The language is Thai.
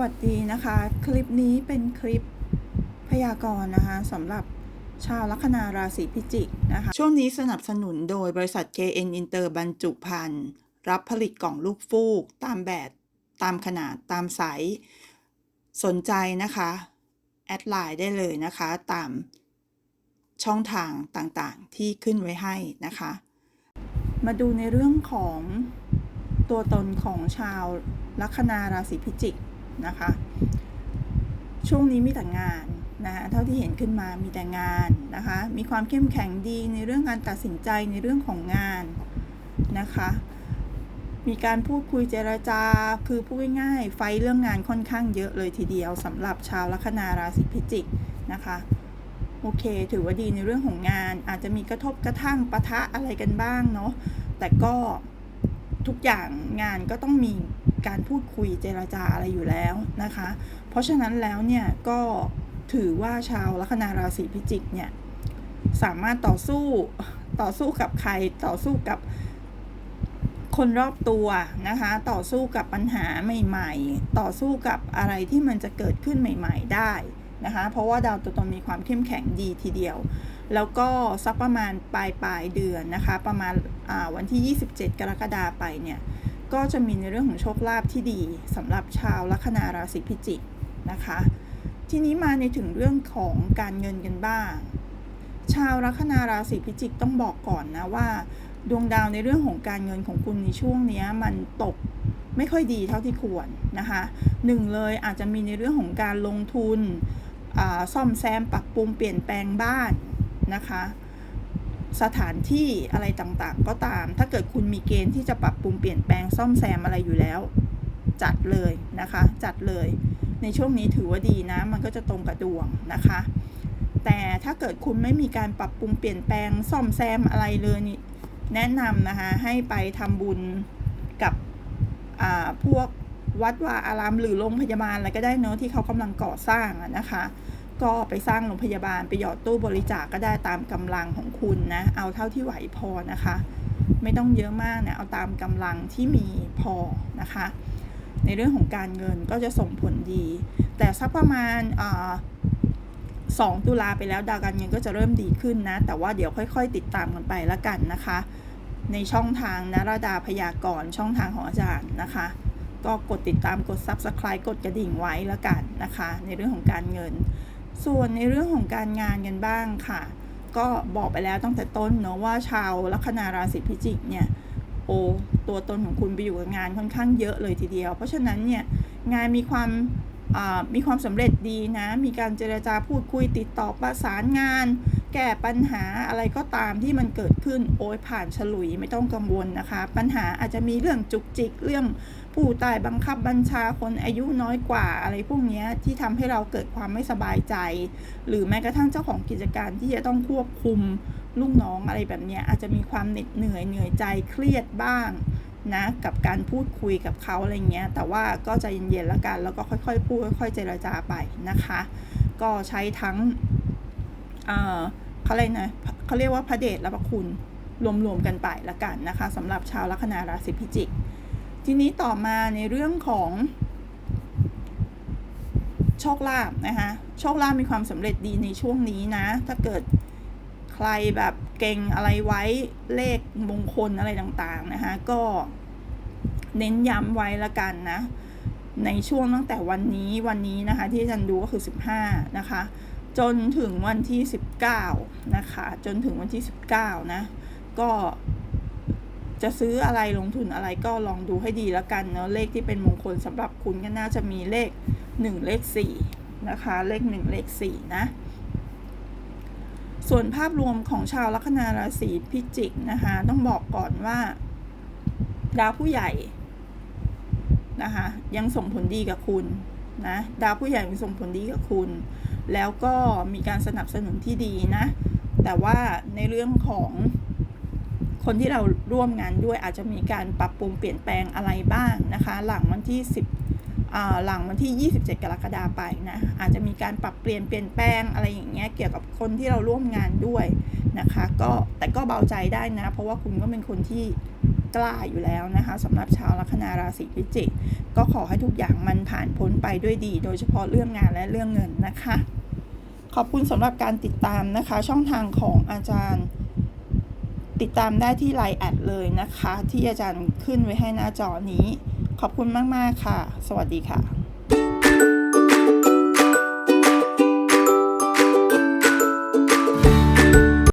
วัสดีนะคะ คลิปนี้เป็นคลิปพยากรณ์นะคะสำหรับชาวลัคนาราศีพิจิกนะคะ ช่วงนี้สนับสนุนโดยบริษัท KN Inter บรรจุภัณฑ์รับผลิตกล่องลูกฟูก ตามแบบตามขนาดตามไซส์สนใจนะคะ แอดไลน์ได้เลยนะคะ ตามช่องทางต่างๆที่ขึ้นไว้ให้นะคะ มาดูในเรื่องของตัวตนของชาวลัคนาราศีพิจิก นะคะ ช่วงนี้มีแต่งานนะคะเท่าที่เห็นขึ้นมามีแต่งานนะคะ มีความเข้มแข็งดีในเรื่องการตัดสินใจในเรื่องของงานนะคะ มีการพูดคุยเจรจาคือพูดง่ายๆไฟเรื่องงานค่อนข้างเยอะเลยทีเดียวสำหรับชาวลัคนาราศีพิจิกนะคะโอเค ถือว่าดีในเรื่องของงานอาจจะมีกระทบกระทั่งปะทะอะไรกันบ้างเนาะแต่ก็ ทุกอย่างงานก็ต้องมีการพูดคุยเจราจาอะไรอยู่แล้วนะคะ เพราะฉะนั้นแล้วเนี่ยก็ถือว่าชาวลัคนาราศีพิจิกเนี่ยสามารถต่อสู้ต่อสู้กับใครต่อสู้กับคนรอบตัวนะคะ ต่อสู้กับปัญหาใหม่ ๆ ต่อสู้กับอะไรที่มันจะเกิดขึ้นใหม่ ๆ ได้นะคะ เพราะว่าดาวตัวตนมีความเข้มแข็งดีทีเดียว แล้วก็สักประมาณปลายปลายเดือนนะคะ ประมาณวันที่ 27 กรกฎาไปเนี่ย ก็จะมีในเรื่องของโชคลาภที่ดีสำหรับชาวลัคนาราศีพิจิกนะคะ ทีนี้มาในถึงเรื่องของการเงินกันบ้าง ชาวลัคนาราศีพิจิกต้องบอกก่อนนะว่า ดวงดาวในเรื่องของการเงินของคุณในช่วงนี้มันตกไม่ค่อยดีเท่าที่ควรนะคะหนึ่งเลยอาจจะมีในเรื่องของการลงทุนซ่อมแซมปรับปรุงเปลี่ยนแปลงบ้าน นะคะ สถานที่อะไรต่างๆ ก็ตาม ถ้าเกิดคุณมีเกณฑ์ที่จะปรับปรุงเปลี่ยนแปลงซ่อมแซมอะไรอยู่แล้ว จัดเลยนะคะ จัดเลย ในช่วงนี้ถือว่าดีนะ มันก็จะตรงกับดวงนะคะ แต่ถ้าเกิดคุณไม่มีการปรับปรุงเปลี่ยนแปลงซ่อมแซมอะไรเลยนี่แนะนำนะคะให้ไปทำบุญกับพวกวัดวาอารามหรือโรงพยาบาลอะไรก็ได้เนอะที่เขากำลังก่อสร้างนะคะ ก็ไปสร้างโรงพยาบาลไปหยอดตู้บริจาคกก็ได้ตามกำลังของคุณนะ เอาเท่าที่ไหวพอนะคะ ไม่ต้องเยอะมากนะเอาตามกำลังที่มีพอนะคะ ในเรื่องของการเงินก็จะส่งผลดี แต่สักประมาณสองตุลาไปแล้วดาวการเงินก็จะเริ่มดีขึ้นนะ แต่ว่าเดี๋ยวค่อย ๆ ติดตามกันไปละกันนะคะ ในช่องทางนราดาพยากรณ์ช่องทางของอาจารย์นะคะ ก็กดติดตามกด Subscribe กดกระดิ่งไว้ละกันนะคะ ในเรื่องของการเงิน ส่วนในเรื่องของการงานกันบ้างค่ะ ก็บอกไปแล้วตั้งแต่ต้นเนาะว่าชาวลัคนาราศีพิจิกเนี่ยโอ้ตัวตนของคุณไปอยู่กับงานค่อนข้างเยอะเลยทีเดียว เพราะฉะนั้นเนี่ยงานมีความมีความสำเร็จดีนะ มีการเจรจาพูดคุยติดต่อประสานงาน แก้ปัญหาอะไรก็ตามที่มันเกิดขึ้นโอ้ยผ่านฉลุยไม่ต้องกังวลนะคะ ปัญหาอาจจะมีเรื่องจุกจิกเรื่องผู้ใต้บังคับบัญชาคนอายุน้อยกว่าอะไรพวกนี้ที่ทำให้เราเกิดความไม่สบายใจ หรือแม้กระทั่งเจ้าของกิจการที่จะต้องควบคุมลูกน้องอะไรแบบนี้อาจจะมีความเหน็ดเหนื่อยเหนื่อยใจเครียดบ้างนะกับการพูดคุยกับเขาอะไรเงี้ย แต่ว่าก็จะเย็นๆแล้วกัน แล้วก็ค่อยๆพูดค่อยๆเจรจาไปนะคะ ก็ใช้ทั้ง เขาเรียกนะเขาเรียกว่าพระเดชและพระคุณรวมๆกันไปละกันนะคะสำหรับชาวลัคนาราศีพิจิก ทีนี้ต่อมาในเรื่องของโชคลาภนะคะโชคลาภมีความสำเร็จดีในช่วงนี้นะ ถ้าเกิดใครแบบเก่งอะไรไว้เลขมงคลอะไรต่างๆนะคะก็เน้นย้ำไว้ละกันนะ ในช่วงตั้งแต่วันนี้วันนี้นะคะ ที่อาจารย์ดูก็คือ 15 นะคะ จนถึงวันที่ 19 นะคะ จนถึงวันที่ 19 นะ ก็จะซื้ออะไรลงทุนอะไรก็ลองดูให้ดีแล้วกันเนาะเลขที่เป็นมงคลสำหรับคุณก็น่าจะมีเลข 1 เลข 4 นะคะ เลข 1 เลข 4 นะ ส่วนภาพรวมของชาวลัคนาราศีพิจิกนะคะ ต้องบอกก่อนว่า ดาวผู้ใหญ่นะคะยังส่งผลดีกับคุณนะดาวผู้ใหญ่ยังส่งผลดีกับคุณ แล้วก็มีการสนับสนุนที่ดีนะ แต่ว่าในเรื่องของคนที่เราร่วมงานด้วยอาจจะมีการปรับปรุงเปลี่ยนแปลงอะไรบ้างนะคะ หลังวันที่ 10หลังวันที่ 27 กรกฎาคมไปนะอาจจะมีการปรับเปลี่ยนเปลี่ยนแปลงอะไรอย่างเงี้ยเกี่ยวกับคนที่เราร่วมงานด้วยนะคะ ก็แต่ก็เบาใจได้นะ เพราะว่าคุณก็เป็นคนที่ กล้าอยู่แล้วนะคะสำหรับชาวลัคนาราศีพิจิกก็ขอให้ทุกอย่างมันผ่านพ้นไปด้วยดี โดยเฉพาะเรื่องงานและเรื่องเงินนะคะ ขอบคุณสำหรับการติดตามนะคะ ช่องทางของอาจารย์ ติดตามได้ที่ไลน์แอดเลยนะคะ ที่อาจารย์ขึ้นไว้ให้หน้าจอนี้ ขอบคุณมาก ๆ ค่ะ สวัสดีค่ะ